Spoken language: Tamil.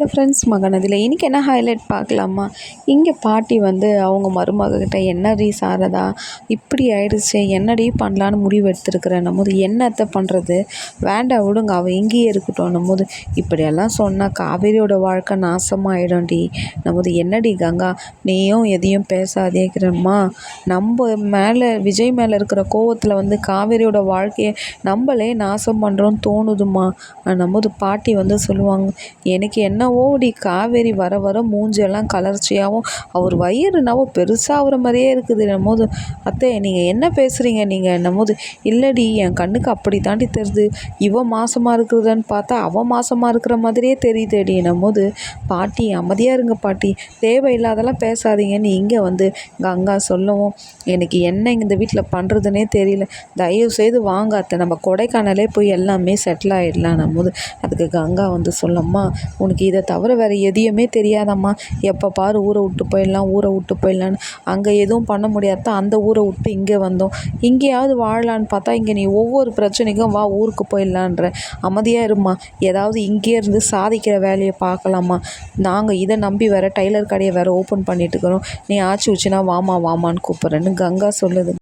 ஹலோ ஃப்ரெண்ட்ஸ் மகனதில் இன்றைக்கி என்ன ஹைலைட் பார்க்கலாமா? இங்கே பாட்டி வந்து அவங்க மருமகக்கிட்ட என்னடி சாரதா? இப்படி ஆயிடுச்சு என்னடி பண்ணலான்னு முடிவு எடுத்துருக்குறேன் போது என்னத்தை பண்ணுறது வேண்டாம் விடுங்க அவள் இங்கேயே இருக்கட்டும் போது இப்படியெல்லாம் சொன்னால் காவேரியோட வாழ்க்கை நாசமாகிடும்டி நமது என்னடி கங்கா நீயும் எதையும் பேசாதேக்கிறம்மா நம்ம மேலே விஜய் மேலே இருக்கிற கோவத்தில் வந்து காவேரியோட வாழ்க்கையை நம்மளே நாசம் பண்ணுறோன்னு தோணுதுமா நமது பாட்டி வந்து சொல்லுவாங்க எனக்கு என்ன ஓடி காவேரி வர வர மூஞ்செல்லாம் கலர்ச்சியாகவும் அவர் வயிறு என்னவோ பெருசாகிற மாதிரியே இருக்குது என்னமோது. அத்தை நீங்கள் என்ன பேசுகிறீங்க நீங்கள் என்னமோது இல்லடி என் கண்ணுக்கு அப்படி தாண்டி தெரியுது இவன் மாசமாக இருக்கிறதுன்னு பார்த்தா அவள் மாசமாக இருக்கிற மாதிரியே தெரியுதேடி என்னமோது. பாட்டி அமைதியாக இருங்க பாட்டி. தேவையில்லாதெல்லாம் பேசாதீங்கன்னு இங்கே வந்து கங்கா சொல்லவும். எனக்கு என்ன இந்த வீட்டில் பண்ணுறதுனே தெரியல. தயவு செய்து வாங்க அத்தை. நம்ம கொடைக்கானலே போய் எல்லாமே செட்டில் ஆகிடலாம் நம்மது அதுக்கு கங்கா வந்து சொல்லம்மா உனக்கு இதை தவிர வேறு எதையுமே தெரியாதம்மா. எப்போ பாரு ஊரை விட்டு போயிடலாம் ஊரை விட்டு போயிடலான்னு அங்கே எதுவும் பண்ண முடியாதான் அந்த ஊரை விட்டு இங்கே வந்தோம். இங்கேயாவது வாழலான்னு பார்த்தா இங்கே நீ ஒவ்வொரு பிரச்சனைக்கும் வா ஊருக்கு போயிடலான்ற. அமைதியாக இருமா ஏதாவது இங்கே இருந்து சாதிக்கிற வேலையை பார்க்கலாமா நாங்கள் இதை நம்பி வேறு டைலர் கடையை வேறு ஓப்பன் பண்ணிட்டு இருக்கிறோம். நீ ஆச்சு வச்சுனா வாமா வாமான்னு கூப்பிட்றேன்னு கங்கா சொல்லுது.